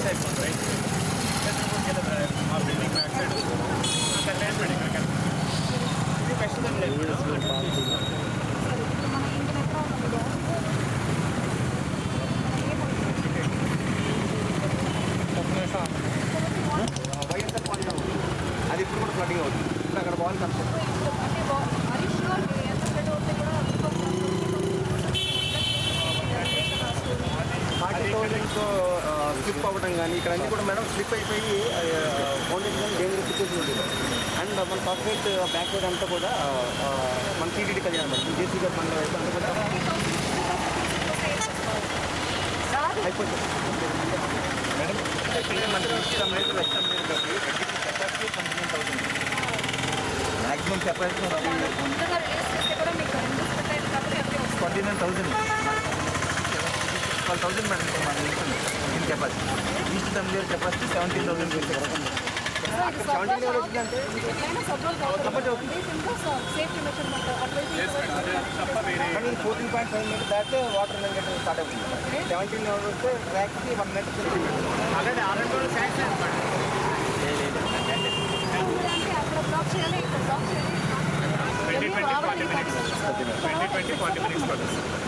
Right side right side మా building back side అక్కడ లేదు మేడం ఇక్కడ ఇది లేదు ఉంది వైఎస్ఆర్ అది ఇప్పుడు కూడా ఫ్లడింగ్ అవుతుంది ఇప్పుడు అక్కడ బాగుంది కన్స్ట్రక్షన్ ఫార్టీ స్లిప్ అవ్వడం కానీ ఇక్కడ అన్ని కూడా మేడం స్లిప్ అయిపోయి ఫౌండేషన్ డేంజర్ సిచ్యువేషన్ అండ్ మన పర్ఫెక్ట్ బ్యాక్ సైడ్ అంతా కూడా మన టీడీడీ కళ్యాణ్ మేడం జేసీ గారు మన అంతా కూడా అయిపోతుంది మేడం థౌసండ్ మ్యాక్సిమం కెపాసిటీ ముందుగా రిలీజ్ చేస్తే కూడా మీకు రెండు స్ప్రెడ్ అయింది కాబట్టి అదే వస్తుంది forty nine thousand twelve thousand madam ఇప్పుడు మన ఇన్ కెపాసిటీ ఈస్ట్ తమిళ కెపాసిటీ సెవెంటీన్ థౌసండ్ కానీ ఫోర్టీన్ పాయింట్ ఫైవ్ మీటర్ దాటితే వాటర్ నెట్ స్టార్ట్ అవుతుంది సెవెంటీన్ వస్తే ట్రాక్కి వన్ ఆల్రెడీ శాంక్షన్ చేయాలి twenty twenty forty minutes twenty twenty forty minutes పడుతుంది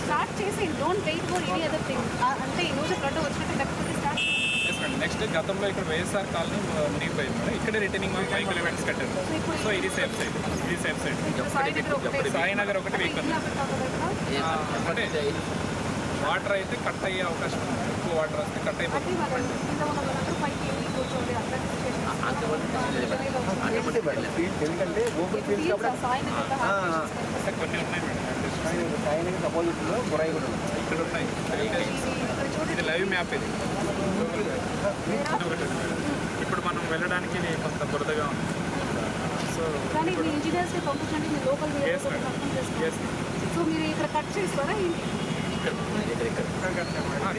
స్టార్ట్ చేసి don't wait for any other thing అంటే ఈ రోజు ఫ్లడ్ వచ్చినట్టు లేకపోతే స్టార్ట్ నెక్స్ట్ గతంలో ఇక్కడ వైఎస్ఆర్ కాలనీ మునిగిపోయింది మేడం ఇక్కడే రిటర్నింగ్ వాళ్ళు ఫైవ్ కిలోమీటర్స్ కట్టారు సో ఇది సేఫ్ సైడ్ ఇది సేఫ్ సైడ్ సాయి సాయినగర్ ఒకటి వెహికల్ అంటే వాటర్ అయితే కట్ అయ్యే అవకాశం ఉంది ఎక్కువ వాటర్ వస్తే కట్ అయిపోతుంది సిచ్యువేషన్ ఎందుకంటే ఓపెన్ ఫీల్డ్ కాబట్టి సాయినగర్ అపోజిట్లో బురాయి కూడా ఇక్కడ ఉన్నాయి ఇది లైవ్ మ్యాప్ ఇది. ఇప్పుడు మనం వెళ్ళడానికి కొంత బురదగా ఉంది. సో ఇంజనీర్స్ పంపించండి లోకల్ సో మీరు ఇక్కడ కట్ చేస్తారా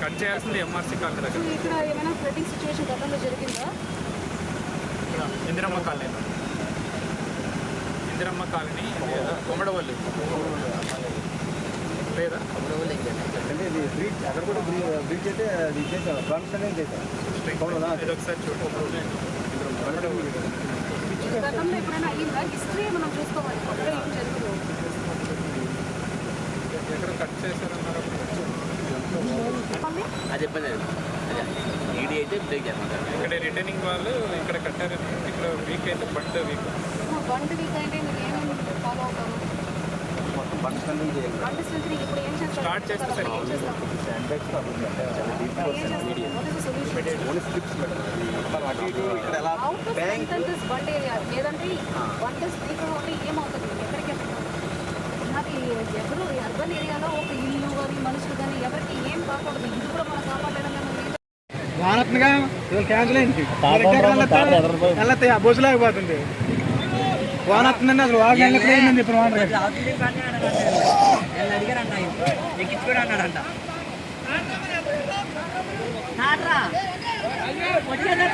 కట్ చేయాల్సింది ఎంఆర్సీ కాలనీ సో దగ్గర ఇక్కడ ఏమైనా ఫ్లడ్డింగ్ సిచ్యువేషన్ గతంలో జరిగిందా? ఇందిరమ్మ కాలనీ. ఇందిరమ్మ కాలనీ కొమడవల్లి? లేదా? అంటే ఇది బ్రిడ్జ్ అక్కడ కూడా బ్రిడ్జ్ అయితే అది చేశారు కాన్స్టెంట్ చేశారు. అవునా? ఇది ఒకసారి చూడండి గతంలో ఎప్పుడైనా అయ్యిందా హిస్టరీ మనం చూసుకోవాలి కొత్తగా ఏం జరుగుతుందో. ఎక్కడ కట్ చేశారన్నారు చెప్పండి. అది ఇబ్బంది లేదు అదే. ఈడీ అయితే బ్రేక్ చేస్తారు ఇక్కడ రిటర్నింగ్ వాళ్ళు ఇక్కడ కట్టారు ఇక్కడ వీక్ అయితే బండ్ వీక్ వన్ వీక్ అంటే మీరు ఏమేమి ఫాలో అవుతారు? మొత్తం బండ్ చేయాలి ఇప్పుడు ఏం చేస్తారు? Start చేస్తే సరే. ఏం చేస్తాం శాండ్ బ్యాగ్స్ కాకుండా అంటే చాలా డీప్ ఏం చేస్తాం what is solution only slips madam. మనం అటు ఇటు ఇక్కడ ఎలా అవుట్ ఆఫ్ బ్యాంక్ సెంటెన్సెస్ బండ్ ఏరియా లేదంటే ఉంటే ఏమవుతుంది? ఎక్కడికి అది ఎవరు అర్బన్ ఏరియాలో ఒక ఇల్లు కానీ మనుషులు కానీ ఎవరికి ఏం కాకూడదు. ఇది కూడా మనం కాపాడడం వానత్నగా ఇవాళ క్యాన్సిల్ అయింది. ఆ వానత్నండి అసలు వాకి వెళ్ళినప్పుడు ఏంటని చెప్పిన వాన అడిగారంట ఎక్కించుకోడు అన్నాడంట వచ్చేదా